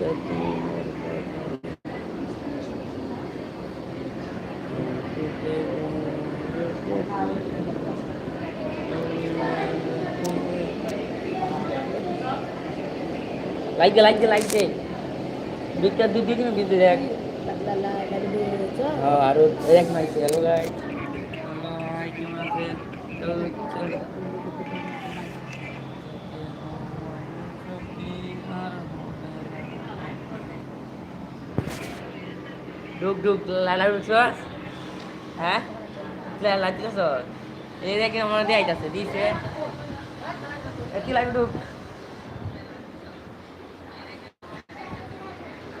দিয়ে আছে লাইক দে লাইক দে লাইক দে দুইটা দুই দিন বিদ্যুৎ দেখ হ্যাঁ আরও এক মাইছে হ্যালো গাইস ডুক ডুক লালা ঢুকছস হ্যাঁ? লালা দিছস এই দেখি আমার দিয়ে আইতাছে দিছে। কি লাগে ডুক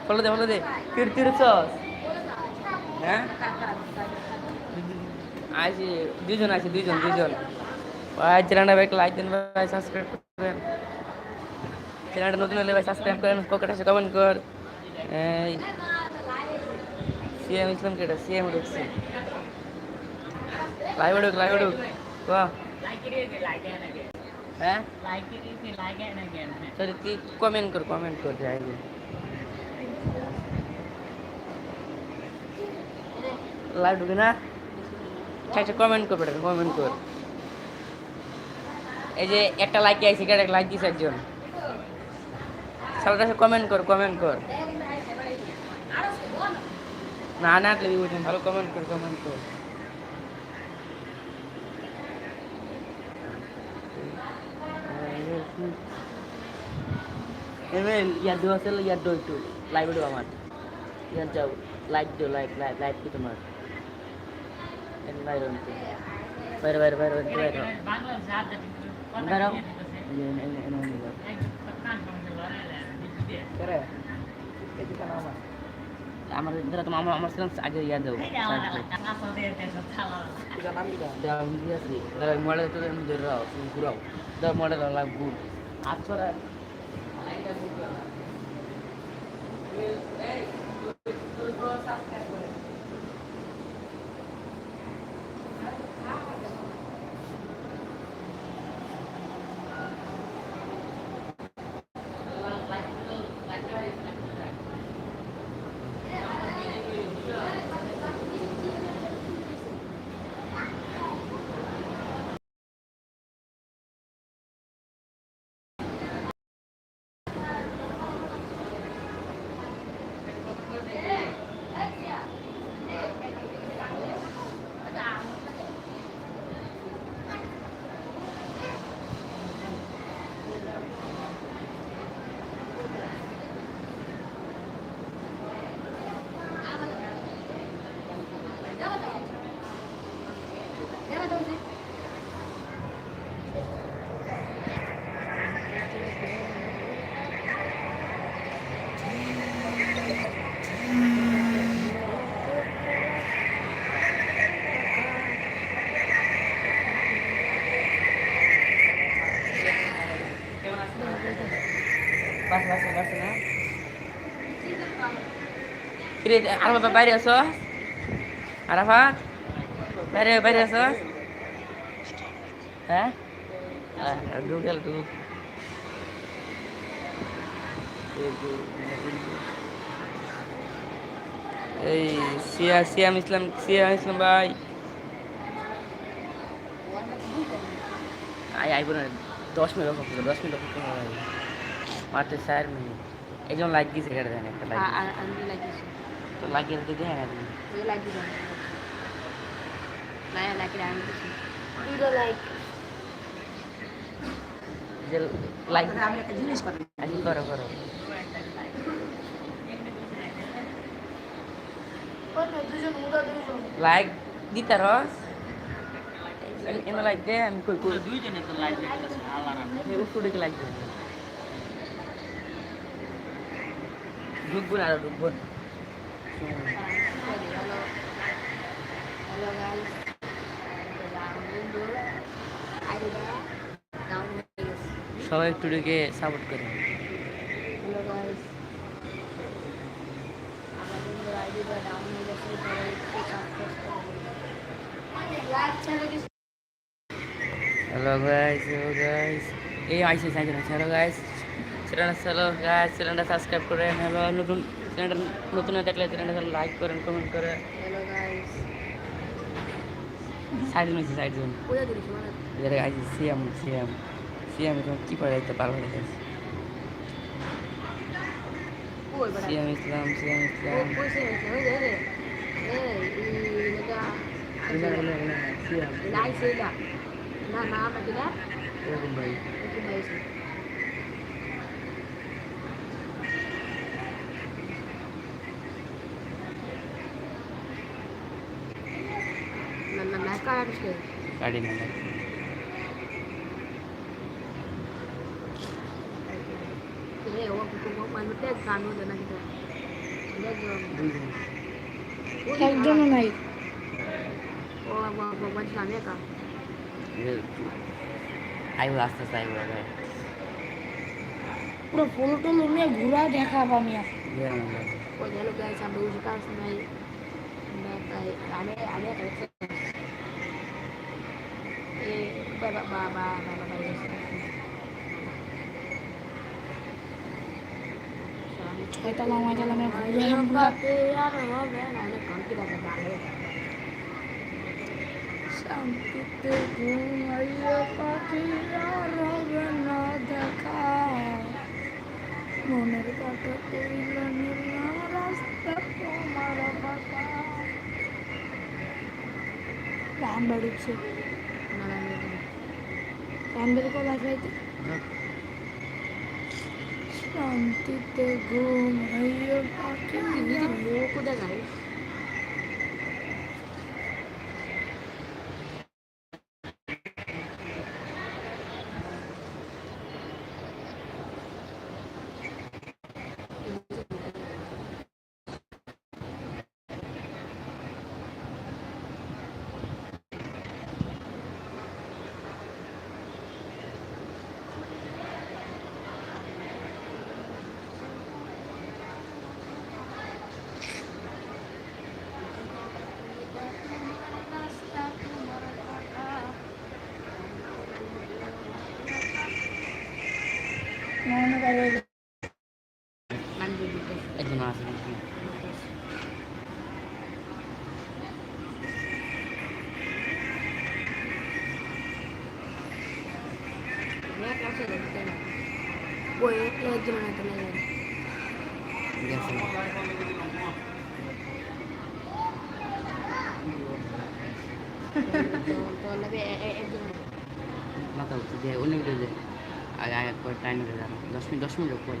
ফলো দে ফলো দে। কীর্তি ঢুকছস হ্যাঁ? আছি দুজন আছে দুজন দুজন ভাই, চ্যানেলটা ভাই লাইক দেন ভাই সাবস্ক্রাইব করেন। চ্যানেলটা নতুন হলে ভাই সাবস্ক্রাইব করেন, পকেট আছে কমেন্ট কর। এই। সিএম ইসলাম কেটা সিএম ঢুকছে লাইভ ঢুক লাইভ ঢুক হ্যাঁ তুই কমেন্ট কর কমেন্ট কর যাই লাইভ ঢুকে না একটা কমেন্ট কর বেটা কমেন্ট কর এই যে একটা লাইক আইসি একটা লাইক দিস একজন সবাই কমেন্ট কর কমেন্ট কর না না তুই বুঝুন ভালো কমেন্ট কর কমেন্ট কর এমএল ইয়ার দেওয়া আছে ইয়ার দো একটু লাইভ দেবো আমার ইয়ার যাও লাইক দিও লাইক লাইক লাইক কি তোমার বাইরে বাইরে বাইরে বাইরে বাইরে বাইরে বাইরে আমার ধরো তোমার আমার আমার সিলেন্স আগে ইয়া দেবো দাও দিয়ে আসি দাও মডেল তো আমি ধরে রাও ঘুরাও। দাও মডেল লাগ গুড। আচ্ছা কিরে আর বাবা বাইরে আছো? আরাফাত? বাইরে বাইরে আছো? হ্যাঁ? ঢুক ঢুক। এই সিয়া সিয়াম ইসলাম সিয়াম ইসলাম ভাই। আই আইব না দশ মিনিট অপেক্ষা দশ মিনিট অপেক্ষা হয় মাত্র চার মিনিট। একজন লাইক দিয়েছে কেটে দেন একটা লাইক আমি লাগিয়েছি তো লাগিয়ে দিতে হ্যাঁ তুই লাগিয়ে দাও লাইক লাইক আমি দিছি দুটো লাইক যে লাইক আমি একটা জিনিস কথা আজ করো করো দুজন মুদা দুজন লাইক দিতে রস এনে লাইক দে আমি কই কই দুইজনে তো লাইভ দেখতেছে আল্লাহ এই উপরে লাইক দে ঢুকবো না আরও ঢুকবো না। সবাই একটু ঢুকে সাপোর্ট করে। Hello guys guys hello guys এই আইসে সাইকেল হ্যালো গাইস চ্যানেলটা হ্যালো গাইস চ্যানেলটা সাবস্ক্রাইব করেন হ্যালো, নতুন চ্যানেলটা নতুন হয়ে থাকলে চ্যানেলটা লাইক করেন কমেন্ট গাইস সাইড জোন আছে সাইড জোন আইসি সিএম সিএম সিএম এখন কী করে যাইতে পারব CM Islam CM Islam CM না না ভাই। একটু হয়েছে না না না কার আসছে গাড়ি না রে ও তো মানুষ তে গান হলো না কিন্তু একজনও নাই ও বাবা বাবা জানে কা আইব আস্তে আস্তে আইব ভাই পুরো ফুল টুল নিয়ে ঘুরা দেখাবো আমি আর। ও জানো গাইস আমরা উস কাজ নাই না তাই আমি আমি কাছে এ বাবা বাবা বাবা বাবা ছয়তলা মাইতলা আমি ঘুরে শান্তিতে ঘুমাইয়া পাখি আর হবে না দেখা মনের কথা কইল নিলাম রাস্তা তোমার বাবা রাম বেড়ুচ্ছে রাম বেড়ে কবে আসবে শান্তিতে ঘুমাইয়া পাখি মনে করে লাগে একজন মাথা উঠছে যে ভিডিও যে আগে আগে করে টাইম হয়ে দশ মিনিট দশ মিনিট পরে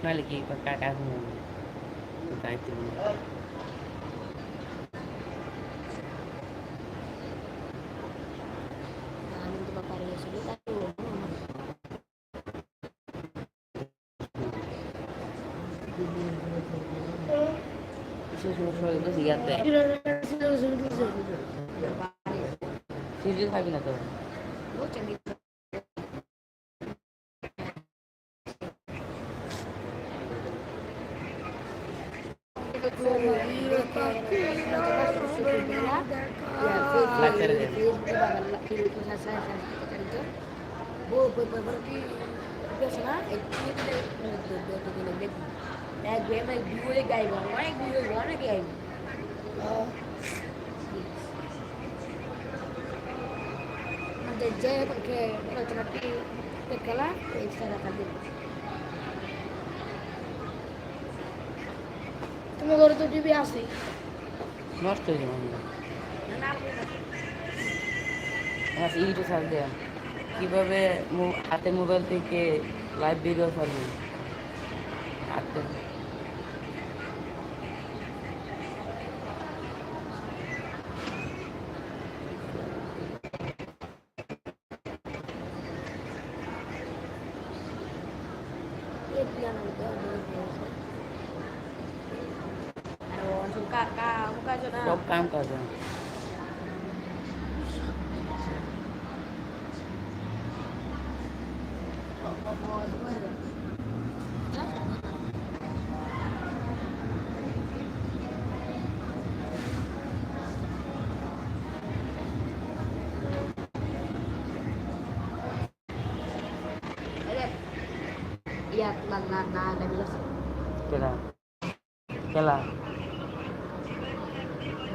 কোন লাগবে আমি উঠলে কি কাটা দায়িত্ব আমি তো বাবা রেসে তাই সিগাতে সিরিজ খাবি না তো Jaya pakai roti-roti. Kekala, istilah tadi. তুমি ঘরে তো টিভি আছে নষ্ট আচ্ছা ইউটিউব দেয়া। কীভাবে হাতে মোবাইল থেকে লাইভ ভিডিও ছাড়বেন হাতে। yang itu Aduh, là là là là là cái là. Cái là